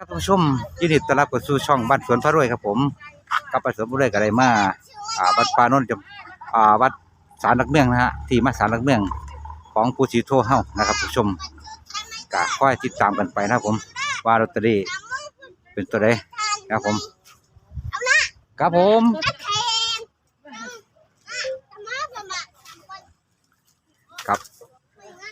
ครับท่านผู้ชมยินดีต้อนรับเข้าสู่ช่องบ้านสวนพระรวยครับผมกับบ้านสวนพระรวยก็ได้มาอ่าวัดปาโนนท์จำอ่าวัดสารหลักเมืองนะฮะที่มาสารหลักเมืองของผู้ชีโทเฮานะครับท่านผู้ชมก็ค่อยติดตามกันไปนะครับผมว่าลอตเตอรี่เป็นตัวใดนะครับผมครับผมครับ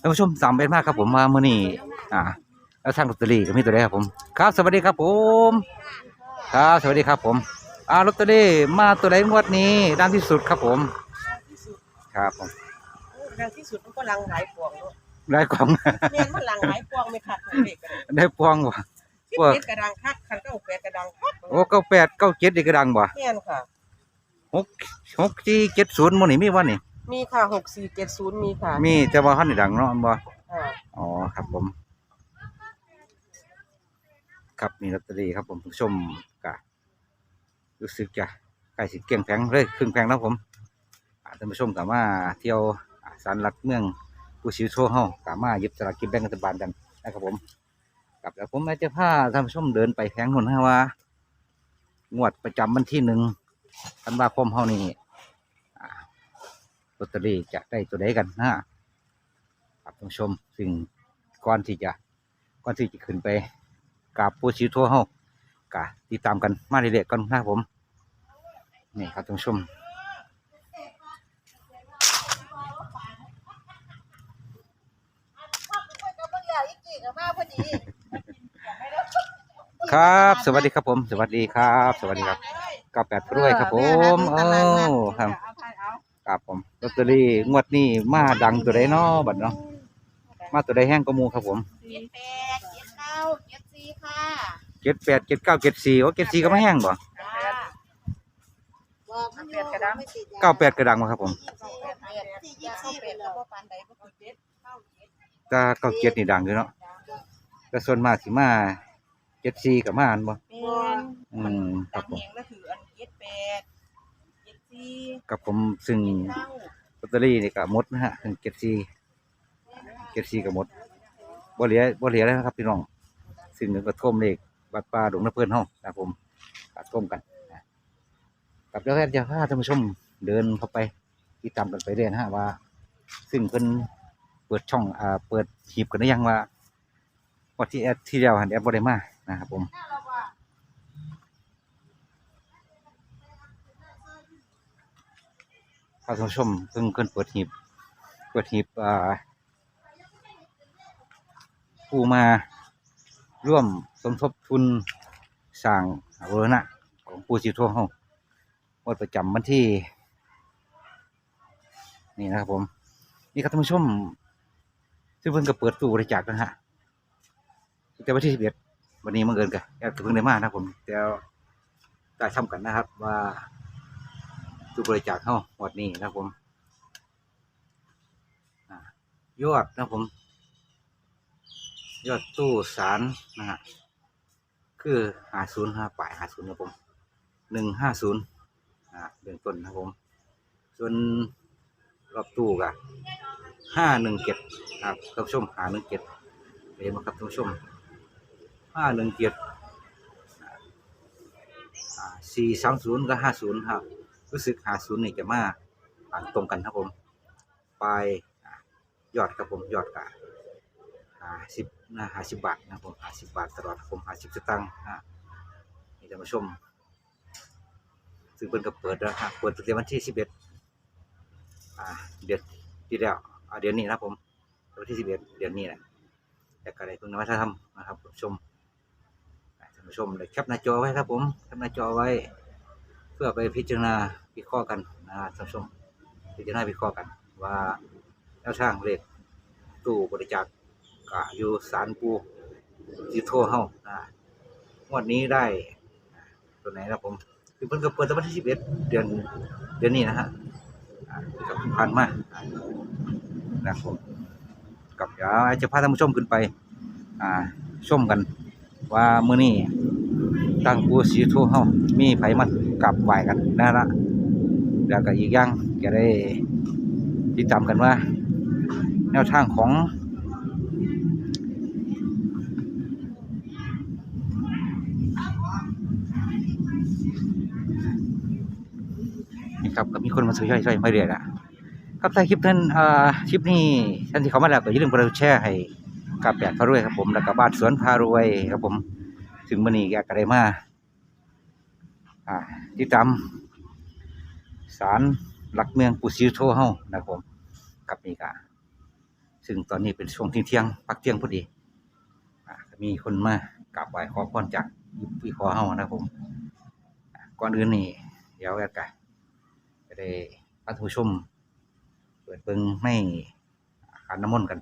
ท่านผู้ชมสามเป็นมากครับผมมาเมื่อนี้อ่าแล้วทางลอตเตอรี่ก็มีตัวใดครับผม ครับสวัสดีครับผม ครับสวัสดีครับผมอ่าลอตเตอรี่มาตัวใดงวดนี้ด้านที่สุดครับผมที่สุดครับผมดังที่สุดมันก็ลังหลายพวงเนอะได้ของแม่นมันลังหลายพวงไม่คักเลยเด็กกันได้พวงบ่สิบพวงเจ็ดกระดังคักคันเก้าแปดกระดังคักโอ้เก้าแปดเก้าเจ็ดอีกกระดังบ่แม่นค่ะ หกหกสี่เจ็ดศูนย์มันนี่มีวะนี่มีค่ะหกสี่เจ็ดศูนย์มีค่ะมีแต่ว่าเขานี่ดังเนาะบ่อ่าอ๋อครับผม ครับมีลอตเตอรี่ครับผมผู้ชมกะรู้สึกจะใกล้สิเกียงแผงเลยครึ่งแผงแล้วผมอาท่านผู้ชมกลับมาเที่ยวสารหลักเมืองผู้ชิวโชว์เฮากลับมาหยิบสลากกินแบ่งรัฐบาลกันนะครับผมกับแล้วผมจะพาท่านผู้ชมเดินไปแผงหนุนฮะว่างวดประจำวันที่หนึ่งธันวาคมเฮานี่ลอตเตอรี่จะได้ตัวใดกันนะครับท่านผู้ชมซึ่งก่อนที่จะก่อนที่จะขึ้นไป กราบปูชิวโทเฮากะติดตามกันมาเรื่อยๆกันนะครับผมนี่ครับท่านผู้ชมครับ สวัสดีครับผม สวัสดีครับ สวัสดีครับกาแปดรวยครับผมโอ้ครับครับผมลอตเตอรี่งวดนี้มาดังตัวใดเนาะบัดเนาะมาตัวใดแห้งก็มูครับผม เจ็ดแปดเจ็ดเก้าเจ็ดสี่ค่ะเจ็ดแปดเจ็ดเก้าเจ็ดสี่โอ้เจ็ดสี่ก็ไม่แห้งบ่จ้าบอกมันอยู่ไม่ติดเก้าแปดกระดังมาครับผมแปดแปดสี่ยี่สิบแปดแล้วก็ปานใดก็คือเจ็ดเก้าเจ็ดถ้าเก้าเจ็ดนี่ดังอยู่เนาะแต่ส่วนมากสิมาเจ็ดสี่กับมาอันบ่เป็นอืมคตัรัดบผมแหงแล้วถืออันเจ็ดแปดเจ็ดสี่กับผมซึ่งเก้าลอตเตอรี่นี่ก็หมดนะฮะถึงเจ็ดสี่เจ็ดสี่ก็หมดบ่เหลือบ่เหลือแล้วนะครับพี่น้อง ซึ่งก็ท่วมเลขบัดป่าดงน้ำเพื่อนเฮานะครับผมก็ท่วมกันกับแล้วแค่จะพาท่านผู้ชมเดินเข้าไปติดตามกันไปเรื่อยนะฮะว่า ซึ่งเพิ่นเปิดช่องอ่าเปิดหีบกันได้ยังว่าว่าที่แอดที่เดียวหันแอดบ่ได้มานะครับผมครับท่านผู้ชมเพิ่งเพิ่นเปิดหีบเปิดหีบอ่าผู้มา ร่วมสมทบทุนสร้างเวอร์นะของปูชีทั่วห้องวันประจำวันที่ นี่นะครับผม นี่ครับท่านผู้ชมซึ่งเพิ่นก็เปิดตู้บริจาคนะฮะแต่วันที่สิบเอ็ดวันนี้มันเกินกันแอบเพิ่งได้มานะครับผมเดี๋ยวได้ทำกันนะครับ ว่าตู้บริจาคเข้าหมดนี้นะครับผมอยอดนะครับผม ยอดตู้สารนะฮะคือหาศูนย์ห้าป่ายหาศูนย์นะผมหนึ่งห้าศูนย์อ่าเบื้องต้นนะผม ส่วนรอบตู้ก็ห้าหนึ่งเจ็ดครับท่านผู้ชมหาหนึ่งเจ็ดเห็นไหมครับท่านผู้ชมห้าหนึ่งเจ็ดสี่สามศูนย์ก็ห้าศูนย์ครับ รู้สึกหาศูนย์นี่จะมาตรงกันครับผมปลายอ่ายอดครับผมยอดกะหาสิบ นะหาสิบบาทนะผมหาสิบบาทตลอดผมหาสิบสตังค์อ่านี่จะมาชมซึ่งเพิ่นก็เปิดแล้วฮะเปิดตั้งแต่วันที่สิบเอ็ดอ่าเดือนที่แล้วอ่าเดือนนี้นะผมวันที่สิบเอ็ดเดือนนี้แหละแต่ก็ได้เพิ่งนวัฒนธรรมนะครับผู้ชมท่านผู้ชมเลยแคปหน้าจอไว้ครับผมแคปหน้าจอไว้ เพื่อไปพิจารณาวิเคราะห์กันนะท่านผู้ชมพิจารณาวิเคราะห์กัน ว่าแนวทางเลขตู้บริจาค กะอยู่สารปูจีโทเฮานะงวดนี้ได้ ตัวไหนนะผมคือเพิ่นก็เปิดตั้งวันที่สิบเอ็ดเดือนเดือนนี้นะฮะกับผ่านมานะครับผมกับเดี๋ยวจะพาท่านผู้ชมขึ้นไป อ่าชมกัน ว่ามื้อนี้ตั้งปูสีทูเฮามีไผมากลับไหวกันนะละแล้วก็อีกอย่างจะได้ติดตามกันว่า แนวทางของ ครับก็มีคนมาซื้อย่อยๆมาเรื่อยละครับถ้าคลิปนั้นอ่าคลิปนี้ท่านที่เขามาแล้วก็อย่าลืมกดไลค์แชร์ให้กับแปดพารวยครับผมแล้วก็บ้านสวนพารวยครับผม ถึงมื้อนี้แกก็ได้มาอ่าติตามศาลหลักเมืองปูซิโทเฮานะครับผมกับนี่ก็ซึ่งตอนนี้เป็นช่วงเที่ยงพักเที่ยงพอดีอมีคนมากราบไหว้ขอพรจากพี่ขอเฮานะครับผมก่อนอื่นนี่เดี๋ยวแอดก็จะ ได้พระผู้ชมเปิดเบิ่งในขันน้ำมนต์กัน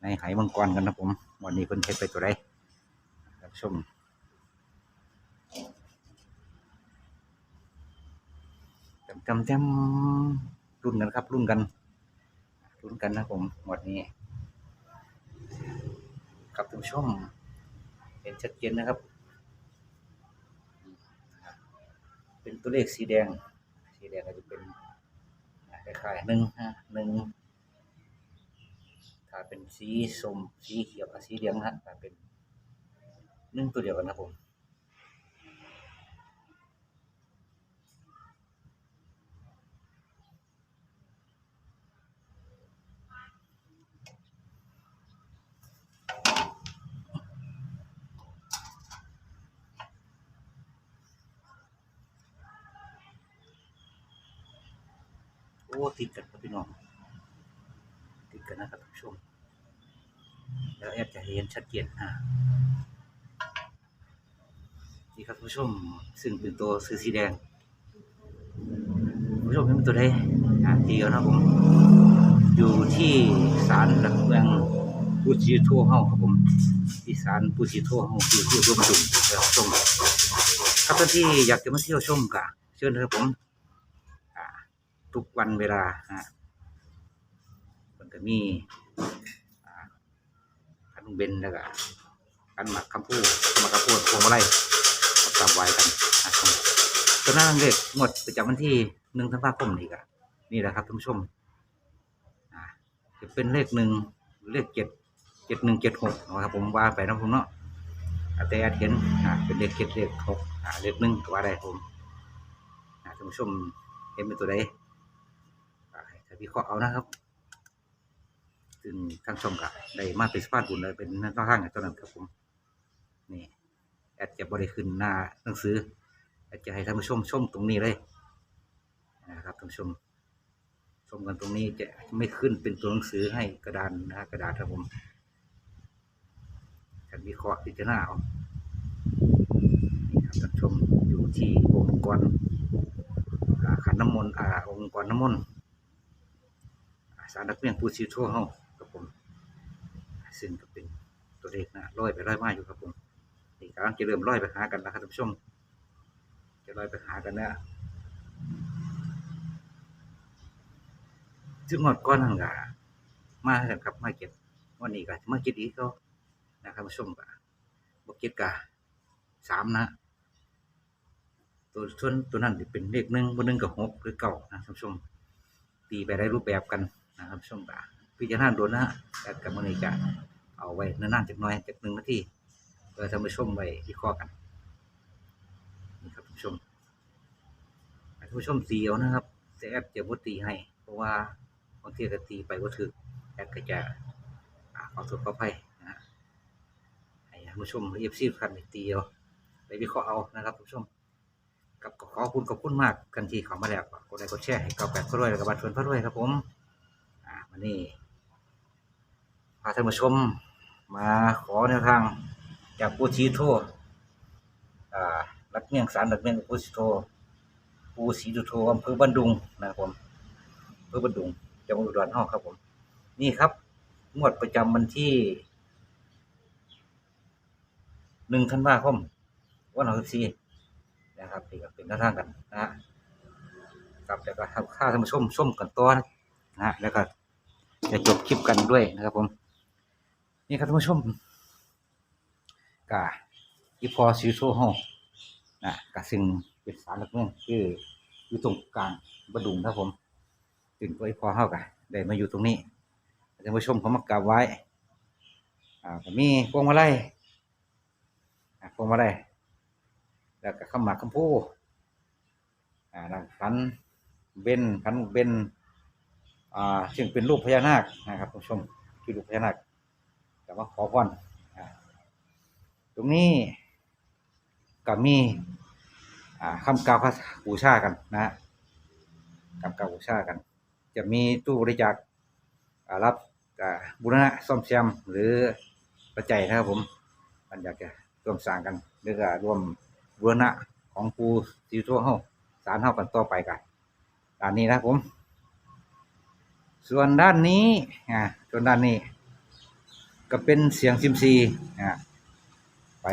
ในไหมังกรกันนะผม วันนี้เพิ่นเฮ็ดไปตัวใดรับชมจำจำจำรุ่นกันครับ รุ่นกัน รุ่นกันนะผมหมดนี้ ครับท่านผู้ชมเห็นชัดเจนนะครับ เป็นตัวเลขสีแดง ก็จะเป็นคล้ายๆหนึ่งฮะหนึ่งถ้าเป็นสีส้มสีเขียวสีเหลืองฮะถ้าเป็นหนึ่งตัวเดียวกันนะผม อ้ติดกันครับพี่น้องติดกันนะครับท่านผู้ชมแล้วแอบจะเห็นชัดเจนอะนี่ครับผู้ชมซึ่งเป็นตัวสีสีแดงผู้ชมเห็นเป็นตัวใดอ่าตีเอานะผมอยู่ที่ศาลหลักเมืองปูจิโทเฮาครับผมที่ศาลปูจิโทเฮาอยู่ที่ร่วมจุ่มแล้วชมครับท่านที่อยากจะมาเที่ยวชมกะเชิญนะครับผม ทุกวันเวลาอ่ามันก็มีอ่าคันเบนแล้วก็คันหมักคำพูดหมักคำพูดพวงมาลัยกราบไว้กันนะครับตัวหน้าเลขงวดประจำวันที่หนึ่งธันวาคมนี่ก็นี่แหละครับท่านผู้ชมอ่าจะเป็นเลขหนึ่งเลขเจ็ดเจ็ดหนึ่งเจ็ดหกนะครับผมว่าไปนะผมเนาะแต่อาจเห็นอ่าเป็นเลขเจ็ดเลขหกอ่าเลขหนึ่งก็ว่าได้ผมท่านผู้ชมเห็นเป็นตัวใด อ่าให้ท่านวิเคราะห์เอานะครับ ซึ่งทางช่องก็ได้มาเป็นสปาร์บุญเลยเป็นหน้าข้างๆตัวนั้นครับผม นี่แอดจะบริขึ้นหน้าหนังสือแอดจะให้ท่านผู้ชมชมตรงนี้เลยนะครับท่านผู้ชม ชมกันตรงนี้จะไม่ขึ้นเป็นตัวหนังสือให้กระดานนะกระดาษครับผมท่านวิเคราะห์พิจารณาเอาครับท่านผู้ชมอยู่ที่องค์กรอ่าขันน้ำมนต์อ่าองค์กรน้ำมนต์ สารนักเรียนผู้ชีทั่วเฮาครับผมซึ่งก็เป็นตัวเลขนะร้อยไปร้อยมาอยู่ครับผมนี่กำลังจะเริ่มลอยไปหากันนะครับท่านผู้ชมจะลอยไปหากันแล้วซึ่งหมดก้อนหังกามาให้กันครับมาเก็บวันนี้ก็มาเก็บอีกก็นะครับท่านผู้ชมก็บกเก็บกะสามนะ ตัวส่วนตัวนั้นจะเป็นเลขหนึ่งบนหนึ่งกับหกหรือเก้านะท่านผู้ชมตีไปได้รูปแบบกัน นะครับท่านผู้ชมก็พิจารณาโดนนะฮะกับมันนี้จะเอาไว้นานๆจากน้อยจากหนึ่งนาทีเพื่อท่านผู้ชมไว้วิเคราะห์กันนี่ครับท่านผู้ชมท่านผู้ชมตีเอานะครับแต่แอดจะบ่ตีให้ เพราะว่าบางทีก็ตีไปก็ถึกแอดก็จะอ่าขอโทษขออภัยนะฮะให้ท่านผู้ชมเอฟซีทุกท่านตีเอาไปวิเคราะห์เอานะครับท่านผู้ชมกับก็ขอบคุณขอบคุณมากกันที่เขามาแล้วก็กดไลค์กดแชร์ให้ก้าแปดพระรวยแล้วก็บัตรชวนพระรวยครับผม วันนี้พาท่านผู้ชมมาขอแนวทางจากปูชีโทอ่ารักเมียงสารรักเมียงปูชีโทปูสีดุโทอำเภอบันดุงนะครับผมอำเภอบันดุงจังหวัดอุดรห้อครับผม นี่ครับงวดประจำวันที่หนึ่งธันวาคมวันที่สี่นะครับนี่ก็เป็นหน้าทางกันนะฮะครับแล้วก็ทำค่าท่านผู้ชมชมกันตัวนะฮะแล้วก็ จะจบคลิปกันด้วยนะครับผม นี่ครับท่านผู้ชมกะอีพอสิโซเฮานะกะซึ่งเป็นสารหลักเมืองคืออยู่ตรงกลางบดุงครับผมถึงตัวอีพอเฮากะได้มาอยู่ตรงนี้ท่านผู้ชมเขามากราบไหว้อ่าก็มีพวงมาลัยอ่าพวงมาลัยแล้วก็ข้ามหมากข้ามพูอ่าแล้วขันเบนขันเบน อ่าซึ่งเป็นรูปพญานาคนะครับท่านผู้ชมคือรูปพญานาคแต่ว่าขอพรตรงนี้ก็มีอ่าคำกล่าวคาถาบูชากันนะคำกล่าวบูชากัน จะมีตู้บริจาครับบุรณะซ่อมแซมหรือปัจจัยนะครับผมมันอยากจะร่วมสร้างกันหรือก็ร่วมบุรณะของปูสีทั่วเฮาสารเฮากันต่อไปกันด้านนี้นะครับผม ส่วนด้านนี้อ่าส่วนด้านนี้ ก็เป็นเสียงซิมซีอ่าไป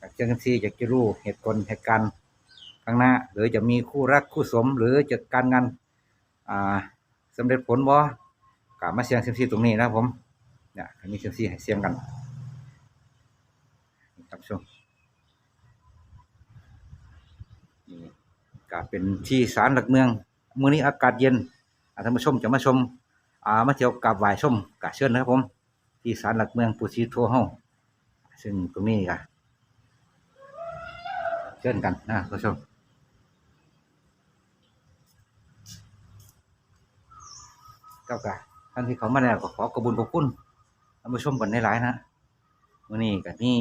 จากเสียงซิมซีอยากจะรู้เหตุผลเหตุการณ์ข้างหน้า หรือจะมีคู่รักคู่สม หรือจะการงานอ่าสำเร็จผลบ่กลับมาเสียงซิมซีตรงนี้นะผมเนี่ยมีเสียงซีให้เสียงกันครับชมนี่ก็เป็นที่ศาลหลักเมืองมื้อนี้อากาศเย็นอาท่านผู้ชมจะมาชม อ่ามาเที่ยวกราบไหว้ชมกะเชิญนะครับผม ที่ศาลหลักเมืองปูชีโทเฮาซึ่งตรงนี้กะเชิญกันนะท่านผู้ชมเก้ากะท่านที่เขามาแล้วก็ขอกระบุญขอบคุณท่านผู้ชมกันในหลายนะวันนี้กะนี่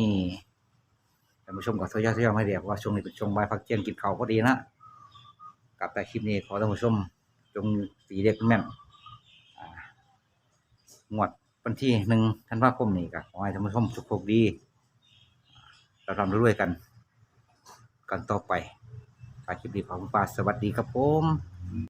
ท่านผู้ชมกับโซยาโซยาไม่เรียกว่าช่วงนี้เป็นช่วงบ่ายพักเที่ยงกินข้าวพอดีนะกับแต่คลิปนี้ขอท่านผู้ชมจงตีเด็กแม่นอ่ งวดวันที่หนึ่งธันวาคมนี้ก็ขอให้ท่านผู้ชมสุขภาพดีเราทำรวยกัน กันต่อไปฝากคลิปดีของคุณป้าสวัสดีครับผม